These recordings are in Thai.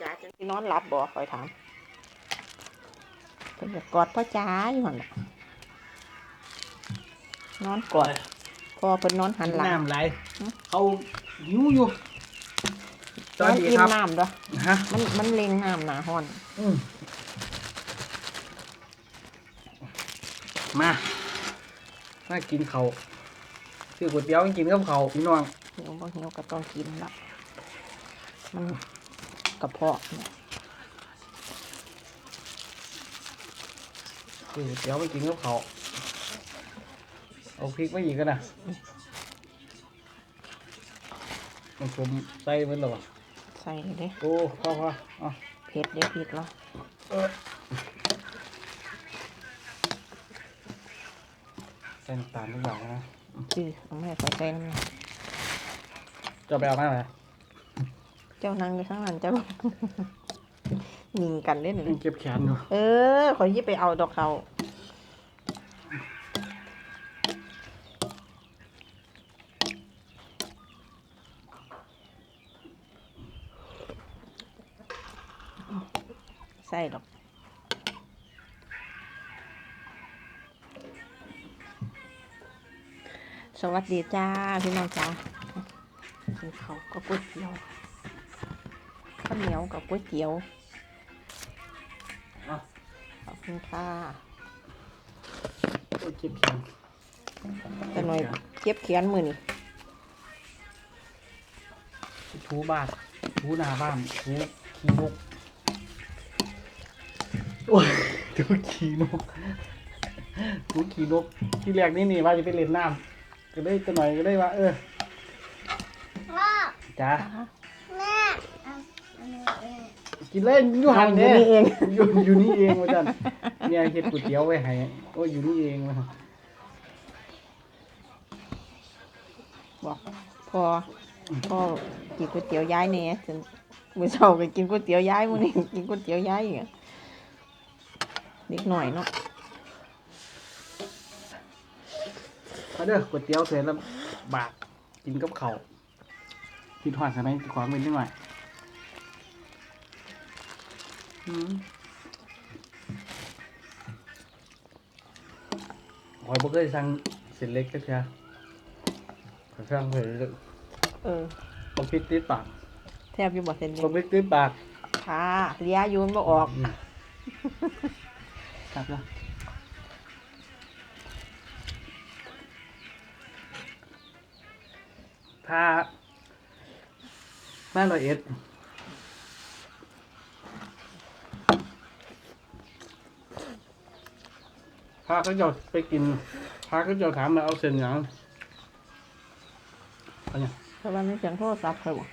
จ๋าจังสินอนหลับบ่คอยถามเพิ่นก็กอดพ่อจ๋าอยู่หั่นน่ะนอนกอดพอเพิ่นนอนหันหลัง น้ำไหลฮะเขาหิวอยู่สนอวันสดีอิ่คมรับ น้ำด้วยฮะ มันมันเล็งน้ำหนาห้อน อืมมา มากินเขาวซื้อก๋วยเตี๋ยวกินกับเขาวพี่น้องเหี่ยวบ่เหี่ยวก็ต้องกินละมัน กระเพาะเนี่ยซื้อก๋วยเตี๋ยวมากินกับเขาวเอาพริกมาอีกกันนะมันผมใส่มันหรอวะใส่เลยเด้โอ้พ่อพ่อเอ๋อเผ็ดเด้พริกแล้วเออใส่น้ำตาลทุกอย่างนะจื้อเอาแม่ใส่ใส่น้ำมันจะไปเอามาไหน เจ้านั่งอยู่ข้างนั้นเจ้ายิงกันเล่นเลมัยนเก็บแขนอยู่เออขอยยิบไปเอาดอกเขาใส่ดอกสวัสดีจ้า พี่น้องจ้ากินเขาวก็ก๋วยเตี๋ยว ข้าวเหนียวกับก๋วยเตี๋ยวอะขอบคุณค่ะโอ้ยเก็บแขนแต่หน่อยเก็บเขียนมือนี่ถูบ้านถูหน้าบ้านถูขี้นกโอ้ยถูขี้นกถูขี้นกที่แรกนี่นี่ว่าจะไปเล่นน้ำก็ได้ตัวหน่อยก็ได้ว่า เออพ่อจ้า แม่เอาอันนี้เอง กินเล่นอยู่หันอยู่เนี่ยนี่เองอยู่อยู่นี่เองว่าจันเนี่ยเฮ็ดก๋วยเตี๋ยวไว้ให้โอ้ยอยู่นี่เองว่ะบอกพอพ่อกินก๋วยเตี๋ยวย้ายเนี่ยจนมื้อเช้าก็กินก๋วยเตี๋ยวย้ายมื้อนี้กินก๋วยเตี๋ยวย้ายอีกอะเด็กหน่อยเนาะมาเด้อก๋วยเตี๋ยวเสร็จแล้วบาทกินกับข้าวคิดหอดสมัยขวางเป็นนิดหน่อย หอยบ่เคยสั่งเส้นเล็กจักเทื่อข้อยสั่งเส้นเล็กเออบ่พริกติดปากแทบอยู่บ่เส้นบ่เล็กพริกติดปากค่ะเลียอยูนบ่ออกอืมครับแล้วถ้าแม่ร้อยเอ็ด พาเขาเจะไปกิน พาเขาเจะถามมาเอาเส้นหยังเอาเนี่ยเพราะว่ามีเสียงโทรศัพท์เขาบ่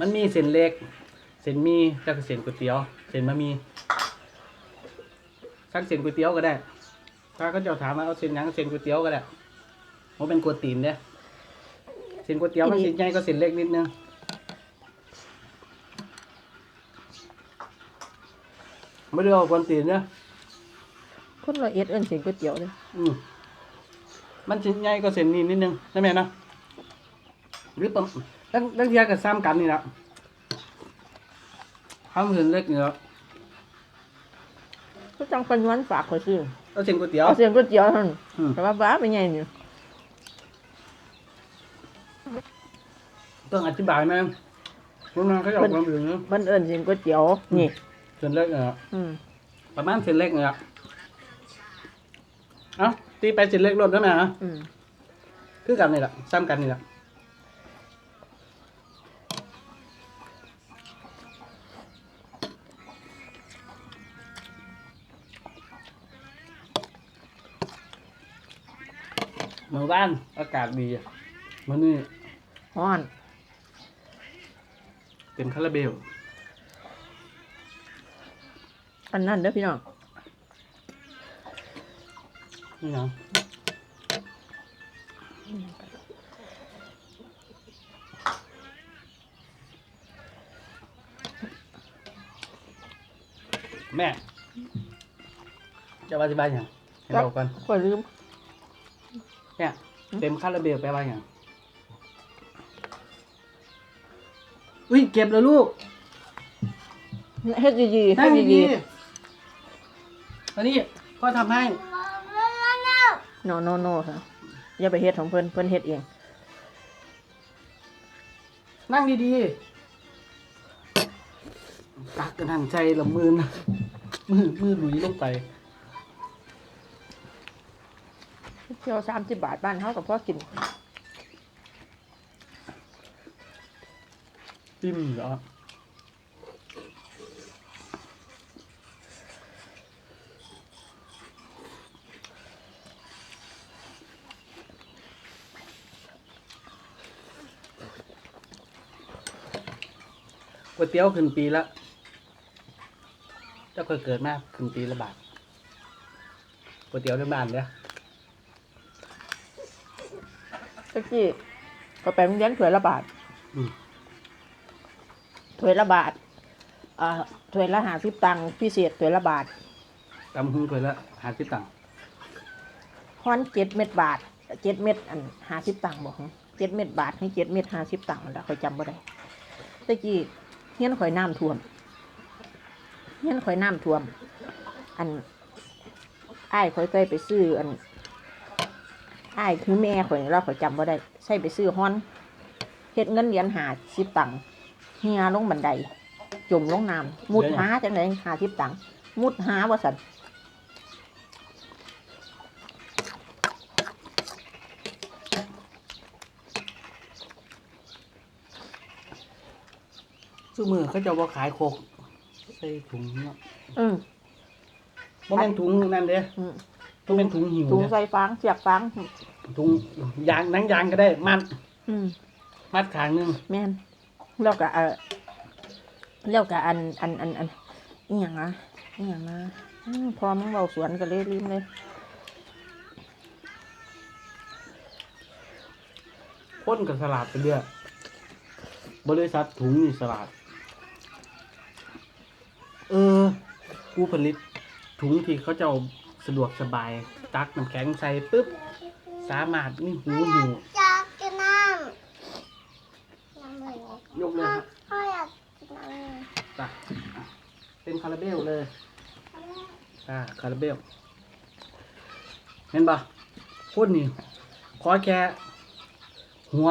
มันมีเส้นเล็ก เส้นหมีแล้วก็เส้นก๋วยเตี๋ยว เส้นบะหมี่สั่งเส้นก๋วยเตี๋ยวก็ได้ ถ้าเขาเจะถามมาเอาเส้นหยังเส้นก๋วยเตี๋ยวก็ได้ว่าเป็นก๋วยตีนเนี่ยเส้นก๋วยเตี๋ยวมันเส้นใหญ่ก็เส้นเล็กนิดนึง ไม่ได้เอาก๋วยตีนเนี่ยคนละเอ็ดเอิ้นเสียงก๋วยเตี๋ยวเลยอืมมันสิใหญ่ก็เส้นนี้นิดนึงใช่ไหมนะหรือประมาณตั้งตั้งเทียกับซ้ำกันนี่แหละทำเส้นเล็กเนี่ยก็จังเป็นวันฝากข่อยซื้อเอาเส้นก๋วยเตี๋ยวเอาเสียงก๋วยเตี๋ยวเท่านั้นอืมแต่ว่าบ้าเป็นไงนี่ต้องอธิบายไหมพวกนั้นเขาจะเอาความอื่นเนอะมันเอิ้นเสียงก๋วยเตี๋ยวนี่ เส้นเล็กเนี่ยอืมประมาณเส้นเล็กเนี่ยเอ้าตีไปเส้นเล็กรวมได้ไหมฮะอืมคือกันนี่แหละซ้ำกันนี่แหละเมื่อวานอากาศดีอะมื่อนี้ฮ้อน เต็มคาราเบล อันนั้นเด้อพี่น้องนี่นะแม่ จะอธิบายอย่างให้เราก่อนข่อยลืม เนี่ยเต็มคาราเบลแปลว่าอย่างอุ้ยเก็บแล้วลูก เฮ็ดดีๆนั่เฮ็งดดีดีๆ อันนี้พ่อทำให้ๆโนโนโนค่ะอย่าไปเฮ็ดของเพิ่นเพิ่นเฮ็ดเอง นั่งดีๆ ตักกระนันใจละมือนะมือมือหลุยลงไป เที่ยว30บาทบ้านเฮาก็พอกินจิ้มเหรอ ก๋วยเตี๋ยวขึ้นปีละเจ้าเคยเกิดมาขึ้นปีละบาทก๋วยเตี๋ยวในบ้านเนี่ยตะกี้ก็ไปโรงเรียนถ้วยละบาทอืมถ้วยละบาทอ่าถ้วยละ50ตังค์พิเศษถ้วยละบาทตำหุ้งถ้วยละห้าสิบตังค์ฮ้อน7เม็ดบาท7เม็ดอัน50ตังค์บ่ฮะ7เม็ดบาทให้7เม็ด50ตังค์นั่นล่ะข่อยจำบ่ได้ตะกี้ เฮี้ยนข่อยน้ำท่วมเฮี้ยนข่อยน้ำท่วม อันไอ้ข่อยเคยไปซื้ออันไอ้คือแม่ข่อยเราข่อยจำว่าได้ใช่ไปซื้อฮ้อนเฮ็ดเงินเหรียญ50ตังค์เฮียลงบันได จมลงน้ำมุดหาจังได๋50ตังค์มุดหาว่าสัน ซื้อมือเขาจะว่าขายโคกใส่ถุงเนาะอืมบ่แม่นถุงนั่นเด้อืมต้องเป็นถุงหิวถุงเด้ใส่ฟางเสียบฟางถุงยางหนังยางก็ได้ มัดอืม มัดขางหนึงแม่นแล้วก็เออแล้วก็อันอันอันอันอีหยังอะอีหยังนะอืมพอมึงเบาสวนก็เลยลืมเลยพ่นกับสลัดไปเรื่อยบริษัทถุงนี่สลัด เออ ผู้ผลิตถุงที่เขาจะเอาสะดวกสบาย ตักน้ำแข็งใส่ปุ๊บ สามารถนี่หูหิวจากกินน้ำน้ำเลยยกเลยครับพ่ออยากกินน้ำจ้ะเป็นคาราเบลเลยอ่าคาราเบลเห็นปะพ่นนี่ขอแค่หัว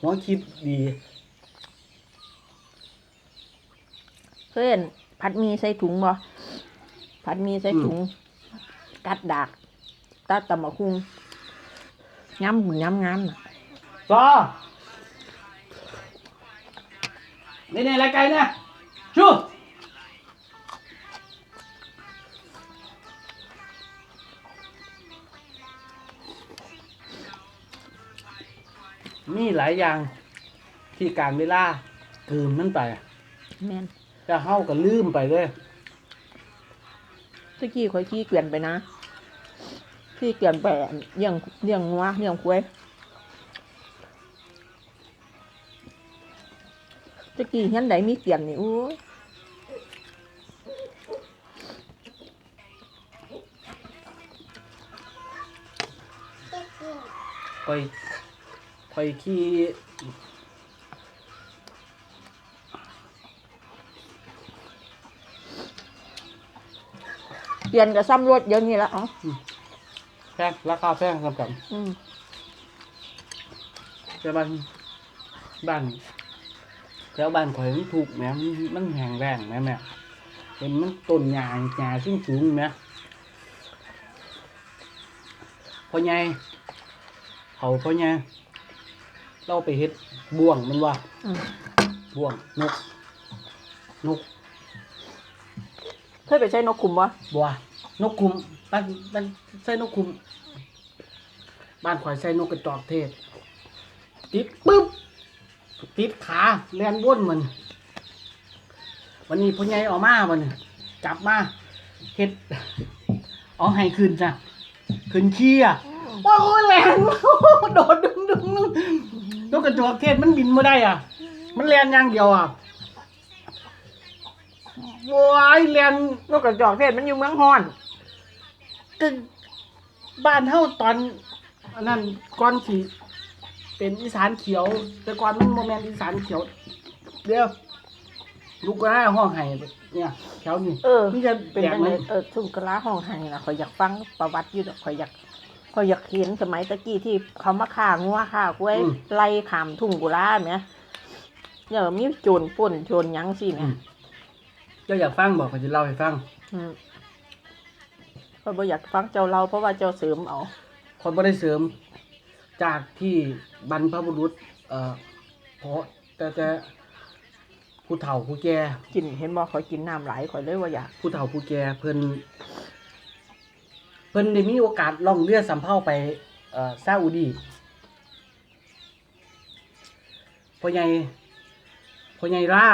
หัวคิดดีเคยเห็น ผัดหมีใส่ถุงบ่ผัดหมีใส่ถุง กัดดากตัดตำมะคุงย้ำหุ่นย้ำงามน่ะซอนี่นี่อะไรไกลเนี่ยชูมีหลายอย่างที่การเวลาเกินมันไป แม่น จะเข้ากับลืมไปเลยตะกี้ข่อยขี้เกลียนไปนะขี้เกลียนไปอันเลี้ยงเลี้ยงงัวเลี้ยงควายตะกี้เห็นใดมีเกลียนนี่โอ้ยคอยคอยขี้ เกลียนกับซ้ำรถเดี๋ยอะนี่ละเอ๋อแพงราคาแพงสำคัญอืมแต่บ้านบ้านแถวบ้านข่อยมันถูกแหมมันมันแห้งแรงแหมแม่เห็นมันต้นหญ้าหญ้าสูงสูงๆแหมพ่อใหญ่เขาพ่อใหญ่เราไปเฮ็ดบ่วงมันว่าอืมบ่วงนก นกเค ยไปใช้นกขุมวะบัวนกคุมบ้านบ้านใส่นกคุม บ้านข่อยใส่นกกระจอกเทศ ติดปึ๊บ ติดขาแลนวนมัน วันนี้พ่อใหญ่เออกมาวันนี้จับมาเฮ็ดเอาให้ขึ้นจ้ะขึ้นขี้อะว้าแลนโดดดึงดึงดึงนกกระจอกเทศมันบินไม่ได้อะ มันแลนอย่างเดียวอะ ว้ายแลนนกกระจอกเทศมันอยู่เมืองฮอนก็บ้านเฮาตอนอันนั้นก่อนสิเป็นอีสานเขียว แต่ก่อนมันโมแมนอีสานเขียว เดี๋ยวลูกก็ได้ห้องไห้เนี่ยแถวนี้เออนี่จะเป็นแปลกจังไหมไดเออซุ่มกะลาห้องไห้ล่ะข่อยอยากฟังประวัติอยู่ดอกข่อยอยากข่อยอยากเห็นสมัยตะกี้ที่เขามาฆ่างัวฆ่ากล้วยไล่ขามทุ่งกุลาแหมเนี่ยมีโจรป่นโจรหยังสิแหมอืม เจ้าอยากฟังบอกเขาจะเล่าให้ฟังอืมข่อยบ่อยากฟังเจ้าเราเพราะว่าเจ้าเสริมเอา คนไม่ได้เสริมจากที่บรรพบุรุษ เอ่อเพราะแต่แต่ผู้เฒ่าผู้แก่ กินเห็นบ่ข่อยกินน้ำหลายข่อยเลยว่าอยาก ผู้เฒ่าผู้แก่เพิ่นเพิ่นได้มีโอกาสล่องเรือสำเภาไปเอ่อซาอุดีพ่อใหญ่พ่อใหญ่ล่า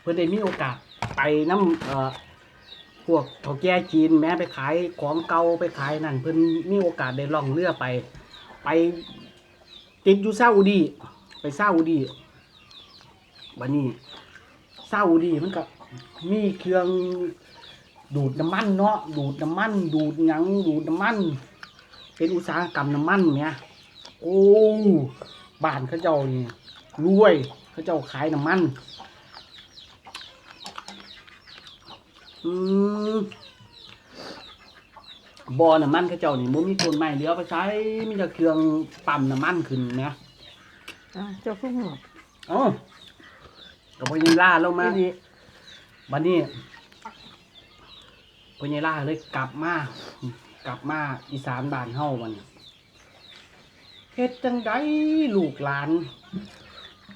เพิ่นได้มีโอกาส ไปน้ำเอ่อพวกเฒ่าแก่จีนแม้ไปขายของเก่าไปขายนั่นเพิ่นมีโอกาสได้ล่องเรือไป ไปติดอยู่ซาอุดี ไปซาอุดีบัดนี้ซาอุดีมันก็มีเครื่องดูดน้ำมันเนาะดูดน้ำมัน ดูดหยังดูดน้ำมัน เป็นอุตสาหกรรมน้ำมันเนี่ยโอ้บ้านเขาเจ้านี่รวยเขาเจ้าขายน้ำมัน อืมบ่อน้ำมันเขาเจ้านี่มันมีคนใหม่เลี้ยวไปใช้มีแต่เครื่องปั๊มน้ำมันขึ้นนะอ่าเจ้าพุ่งเอ๋อกับพญิล่าลงมาดีบันนี้พญิล่าเลยกลับมากลับมาอีสานบ้านเฮามันเฮ็ดจังไดลูกหลาน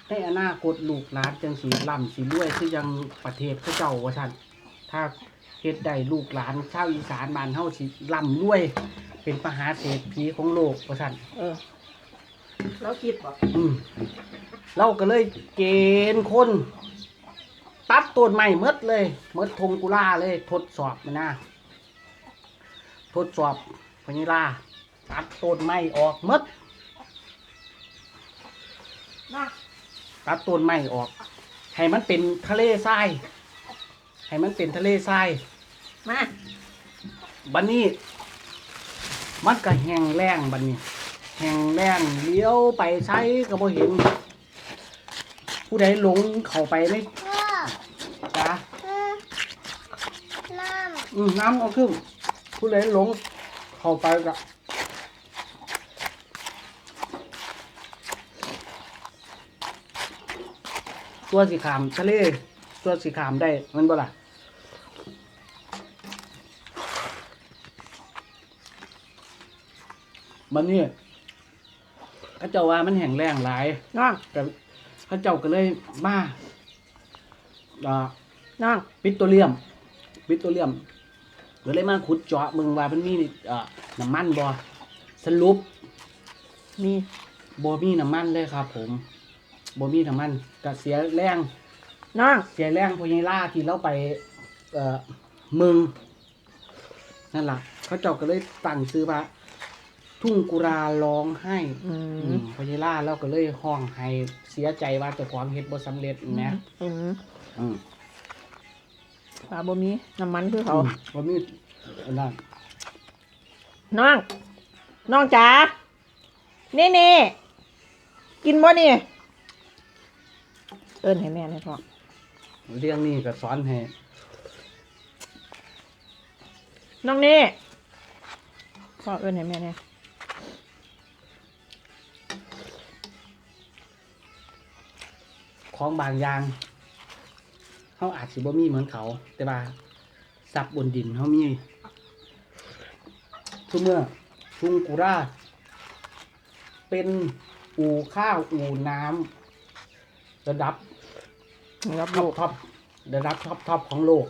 ในอนาคตลูกหลานจังสีล่ำสีรวยคือยังประเทศเขาเจ้าว่าท่าน ถ้าเฮ็ดได้ลูกหลานชาวอีสานบ้านเฮาสิล่ำรวย เป็นมหาเศรษฐีของโลกว่าท่านเออแล้วคิดบ่อืมเราก็เลยเกณฑ์คน ตัดต้นไม้หมดเลยหมดทงกุล่าเลย ทดสอบมันนะทดสอบพญิลาตัดต้นไม้ออกหมดมาตัดต้นไม้ออก ให้มันเป็นทะเลทราย ให้มันเป็นทะเลทรายมาบันนี้ มันก็แห้งแล้งบันนี้ แห้งแล้งเลี้ยวไปใช้ก็บ่เห็น ผู้ใดหลงเข้าไปในพ่อจ้าอืมน้อืมน้ำเอาขึ้นผู้ใดหลงเข้าไปกะตัวสีขามทะเล ตัวสีขามได้มันบ่ล่ะมันนี่เขาเจ้าว่ามันแห้งแรงหลายน้องก็เขาเจ้าก็เลยมาอ่าน้องปิโตรเลียม ปิโตรเลียมก็เลยมาขุดเจาะเมืองว่ามันมีเอ่อน้ำมันบ่สรุป มีบ่มีน้ำมันเลยครับ ผมบ่มีน้ำมันก็เสียแรง น้องเสียแรงพญาล่าที่เราไป เอ่อเมืองนั่นล่ะ เขาเจ้าก็เลยตั้งชื่อว่าทุ่งกุราร้องไห้อือืมมพญาล่าเราก็เลยห้องให้เสียใจว่าเจ้าของเฮ็ดบ่สำเร็จนะอืมอืมปลาบ่มีน้ำมันคือเขาอืมบ่มีอันนั้นน้องน้องจ๋าเน่เน่กินบ่นี่ เอิ้นให้แม่หน่อยพ่อ เรื่องนี้ก็สอนให้น้องเน่พ่อเอิ้นให้แม่เนี่ยของบางอย่างเขาอาจสิบ่มีเหมือนเขา แต่ว่าทรัพย์บนดินเขามีทุกเมื่อทุ่งกุราเป็นอู่ข้าวอู่น้ำระดับ รับท็อลูปกท็อประดับท็อปท็อปของโลก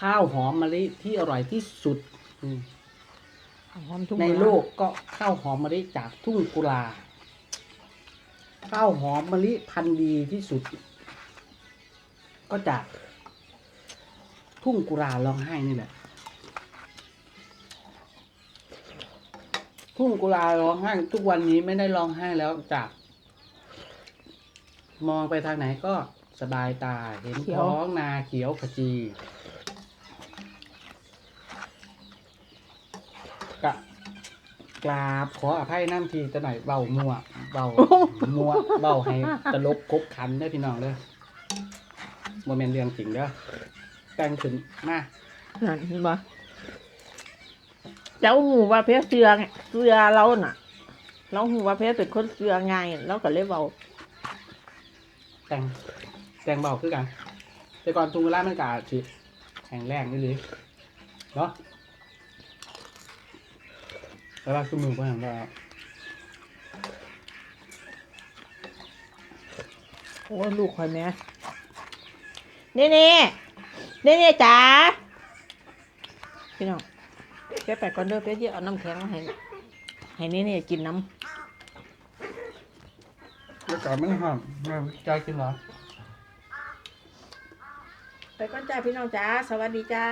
ข้าวหอมมะลิที่อร่อยที่สุดอืมหอมทุ่งในโลกก็ข้าวหอมมะลิจากทุ่งกุลา ข้าวหอมมะลิพันธุ์ดีที่สุด ก็จาก ทุ่งกุลาร้องไห้นี่แหละ ทุ่งกุลาร้องไห้ทุกวันนี้ไม่ได้ร้องไห้แล้วจาก มองไปทางไหนก็สบายตาเห็นท้องนาเขียวขจี กะกราบขออภัยน้ำทีจะหน่อยเบามัวเบามัวเบาให้ตลบคบขันได้พี่น้องเด้อโมเมนเรื่องจริงเด้อแต่งขึ้นมานั่นเห็นบ่เจ้าหูว่าเพชรเสือเสือเราน่ะ เราหูว่าเพชรเป็นคนเสือไงเราก็เลยเบา แต่งแต่งเบาคือกัน แต่ก่อนทุงเวลามันกาสิแข็งแรงนี่เลยเนาะแต่ว่าคือมือก็อย่างว่าโอ้ลูกคอยแม่นี่นี่นี่นี่จ๋าพี่น้องแกไปก่อนเด้อเพชรจะเอาน้ำแข็งมาให้ให้นี่นี่กินน้แล้วก่อนมันหอมมันใจกินหรอไปก่อนจ้าพี่น้องจ้า สวัสดีจ้า